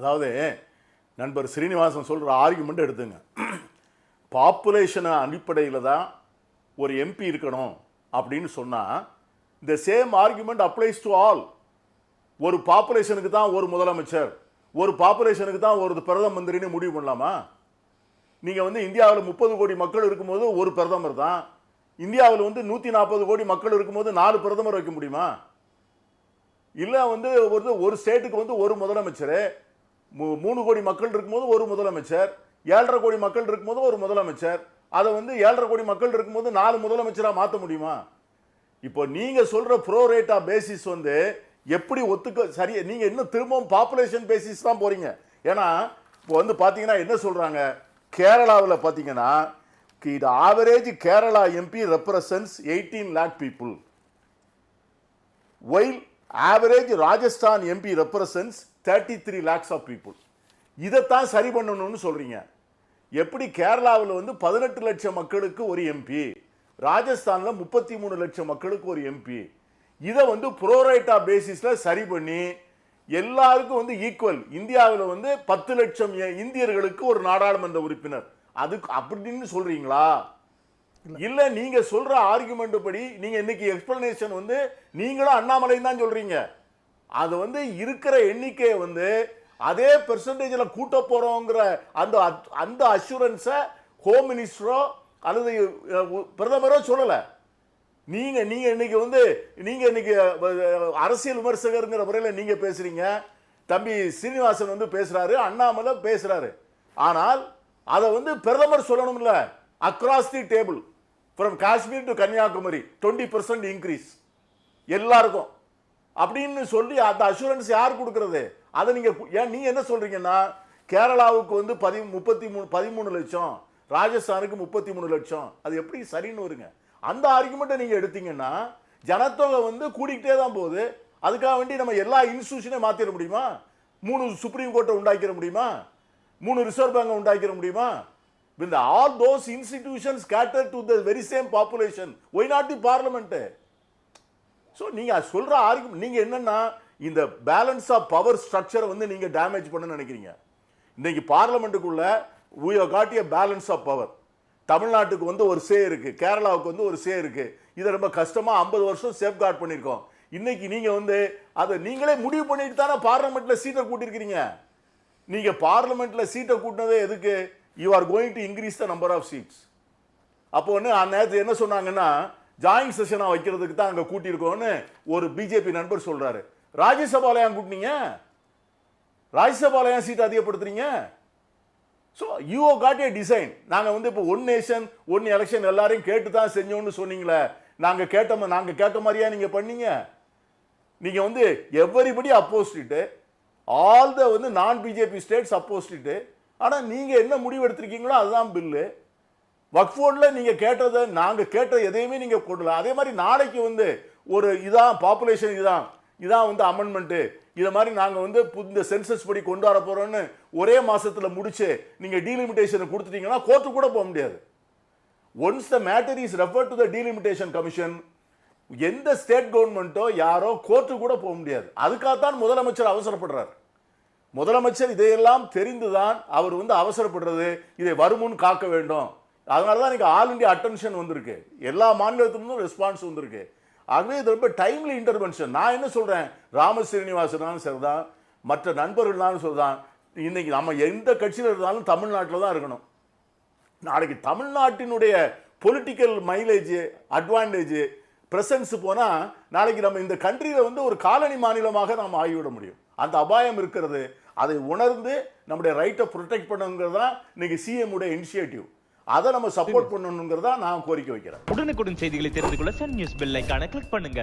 அதாவது நண்பர் ஸ்ரீனிவாசன் சொல்கிற ஆர்குமெண்ட் எடுத்துங்க. பாப்புலேஷனை அடிப்படையில் தான் ஒரு எம்பி இருக்கணும் அப்படின்னு சொன்னால் இந்த same argument applies to all ஒரு பாப்புலேஷனுக்கு தான் ஒரு முதலமைச்சர் ஒரு பாப்புலேஷனுக்கு தான் ஒரு பிரதம மந்திரின்னு முடிவு பண்ணலாமா? நீங்கள் வந்து இந்தியாவில் முப்பது கோடி மக்கள் இருக்கும்போது ஒரு பிரதமர் தான். இந்தியாவில் வந்து நூற்றி நாற்பது கோடி மக்கள் இருக்கும்போது நாலு பிரதமர் வைக்க முடியுமா? இல்லை வந்து ஒரு ஒரு ஸ்டேட்டுக்கு வந்து ஒரு முதலமைச்சர் மூணு கோடி மக்கள் இருக்கும்போது ஒரு முதலமைச்சர் ஏழரை கோடி மக்கள் இருக்கும்போது ஒரு முதலமைச்சர் அதை வந்து ஏழரை கோடி மக்கள் இருக்கும்போது நாலு முதலமைச்சராக மாற்ற முடியுமா? இப்போ நீங்கள் சொல்கிற ப்ரோ ரேட்டா பேசிஸ் வந்து எப்படி ஒத்துக்க சரி நீங்கள் இன்னும் திரும்பவும் பாப்புலேஷன் பேசிஸ் தான் போகிறீங்க ஏன்னா இப்போ வந்து பார்த்தீங்கன்னா என்ன சொல்கிறாங்க கேரளாவில் பார்த்தீங்கன்னா இது average Kerala MP represents eighteen lakh people while average Rajasthan MP represents thirty three lakhs of people இதைத்தான் சரி பண்ணணும்னு சொல்றீங்க. எப்படி கேரளாவில் வந்து பதினெட்டு லட்சம் மக்களுக்கு ஒரு எம்பி ராஜஸ்தானில் முப்பத்தி மூணு லட்சம் மக்களுக்கு ஒரு எம்பி இதை வந்து ப்ரோரேட்டா பேசிஸில் சரி பண்ணி எல்லாருக்கும் வந்து ஈக்குவல் இந்தியாவில் வந்து பத்து லட்சம் இந்தியர்களுக்கு ஒரு நாடாளுமன்ற உறுப்பினர். அதுக்கு அப்படின்னு சொல்றீங்களா? இல்ல. நீங்க சொல்ற ஆர்குமெண்ட் படி நீங்க இன்னைக்கு எக்ஸ்பிளனேஷன் வந்து நீங்களும் அண்ணாமலை தான் சொல்றீங்க. அது வந்து இருக்கிற எண்ணிக்கையை வந்து அதே பெர்சன்டேஜில் கூட்ட போகிறோங்கிற அந்த அந்த அஷூரன்ஸை ஹோம் மினிஸ்டரோ அல்லது பிரதமரோ சொல்லலை. நீங்கள் நீங்கள் இன்னைக்கு வந்து நீங்கள் இன்னைக்கு அரசியல் விமர்சகருங்கிற முறையில் நீங்கள் பேசுகிறீங்க தம்பி சீனிவாசன் வந்து பேசுகிறாரு அண்ணாமலை பேசுகிறாரு ஆனால் அதை வந்து பிரதமர் சொல்லணும்ல. Across the table from Kashmir to Kanniyakumari twenty percent increase எல்லாருக்கும். அப்படின்னு சொல்லி அந்த அஷூரன்ஸ் யார் கொடுக்கறது? அதை நீங்கள் ஏன் நீங்கள் என்ன சொல்கிறீங்கன்னா கேரளாவுக்கு வந்து பதி முப்பத்தி மூணு பதிமூணு லட்சம் ராஜஸ்தானுக்கு முப்பத்தி மூணு லட்சம். அது எப்படி சரின்னு வருங்க. அந்த ஆர்குமெண்ட்டை நீங்கள் எடுத்தீங்கன்னா ஜனத்தொகை வந்து கூடிக்கிட்டே தான் போகுது. அதுக்காக வேண்டி நம்ம எல்லா இன்ஸ்டியூஷனையும் மாற்றிட முடியுமா? மூணு சுப்ரீம் கோர்ட்டை உண்டாக்கிட முடியுமா? மூணு ரிசர்வ் பேங்கை உண்டாக்கிட முடியுமா? இந்த all those institutions cater to the very same population why not the parliament so நீங்கள் சொல்கிற ஆர்குமெண்ட் நீங்கள் என்னென்னா இந்த பேலன்ஸ் ஆஃப் பவர் ஸ்ட்ரக்சரை வந்து நீங்கள் டேமேஜ் பண்ண நினைக்கிறீங்க. இன்னைக்கு பார்லமெண்ட்டுக்குள்ளே we have balance of power தமிழ்நாட்டுக்கு வந்து ஒரு சே இருக்குது கேரளாவுக்கு வந்து ஒரு சே இருக்குது இதை ரொம்ப கஷ்டமாக ஐம்பது வருஷம் சேஃப் கார்ட் பண்ணியிருக்கோம். இன்றைக்கி நீங்கள் வந்து அதை நீங்களே முடிவு பண்ணிட்டு தானே பார்லமெண்ட்டில் சீட்டை கூட்டியிருக்கிறீங்க. நீங்கள் பார்லமெண்ட்டில் சீட்டை கூட்டினதே எதுக்கு? You are going to increase the number of seats அப்போ வந்து அந்த நேரத்தில் என்ன சொன்னாங்கன்னா ஜாயிண்ட் செஷனாக வைக்கிறதுக்கு தான் அங்கே கூட்டியிருக்கோன்னு ஒரு பிஜேபி நண்பர் சொல்கிறாரு ராஜ்யசபாவில் ஏன் கூட்டினீங்க? ராஜ்யசபாவில் ஏன் seat அதிகப்படுத்துறீங்க? So you got a design நாங்கள் வந்து இப்போ ஒன் நேஷன் ஒன் எலெக்ஷன் எல்லாரையும் கேட்டு தான் செஞ்சோம்னு சொன்னீங்களே. நாங்கள் கேட்ட நாங்கள் கேட்ட மாதிரியா நீங்கள் பண்ணீங்க? நீங்கள் வந்து எவ்வரிபடி அப்போசிட்டு ஆல் த வந்து நான் பிஜேபி ஸ்டேட்ஸ் அப்போசிட்டு ஆனால் நீங்கள் என்ன முடிவு எடுத்திருக்கீங்களோ அதுதான் பில்லு வக்ஃபோர்டில் நீங்கள் கேட்டதை நாங்கள் கேட்ட எதையுமே நீங்கள் கொடல அதே மாதிரி நாளைக்கு வந்து ஒரு இதான் பாப்புலேஷன் இதான் இதான் வந்து அமெண்ட்மெண்ட்டு இதை மாதிரி நாங்கள் வந்து இந்த சென்சஸ் படி கொண்டு வர போகிறோன்னு ஒரே மாதத்தில் முடிச்சு நீங்கள் டீலிமிட்டேஷனை கொடுத்துட்டீங்கன்னா கோர்ட்டு கூட போக முடியாது. Once the matter is refer to the delimitation commission எந்த ஸ்டேட் கவர்மெண்ட்டோ யாரோ கோர்ட்டு கூட போக முடியாது. அதுக்காகத்தான் முதலமைச்சர் அவசரப்படுறார். முதலமைச்சர் இதையெல்லாம் தெரிந்துதான் அவர் வந்து அவசரப்படுறது இதை வருமுன் காக்க வேண்டும். அதனால தான் எனக்கு ஆல் இண்டியா அட்டென்ஷன் வந்திருக்கு. எல்லா மாநிலத்திலிருந்தும் ரெஸ்பான்ஸ் வந்திருக்கு. ஆகவே இது ரொம்ப டைம்லி இன்டர்வென்ஷன் நான் என்ன சொல்கிறேன் ராம ஸ்ரீனிவாசனாலும் சரிதான். மற்ற நண்பர்கள்னாலும் சரிதான். இன்றைக்கி நம்ம எந்த கட்சியில் இருந்தாலும் தமிழ்நாட்டில் தான் இருக்கணும். நாளைக்கு தமிழ்நாட்டினுடைய பொலிட்டிக்கல் மைலேஜ் அட்வான்டேஜ் ப்ரெசன்ஸ் போனால் நாளைக்கு நம்ம இந்த கண்ட்ரியில் வந்து ஒரு காலனி மாநிலமாக நாம் ஆகிவிட முடியும். அந்த அபாயம் இருக்கிறது. அதை உணர்ந்து நம்முடைய ரைட்டை ப்ரொடெக்ட் பண்ணுங்கிறது தான் இன்றைக்கி சிஎம் உடைய இனிஷியேட்டிவ் அதை நம்ம சப்போர்ட் பண்ணணுங்கிறதா நான் கோரிக்கை வைக்கிறேன். உடனுக்குடன் செய்திகளை தெரிந்து கொள்ள சன் நியூஸ் பெல் ஐகானை கிளிக் பண்ணுங்க.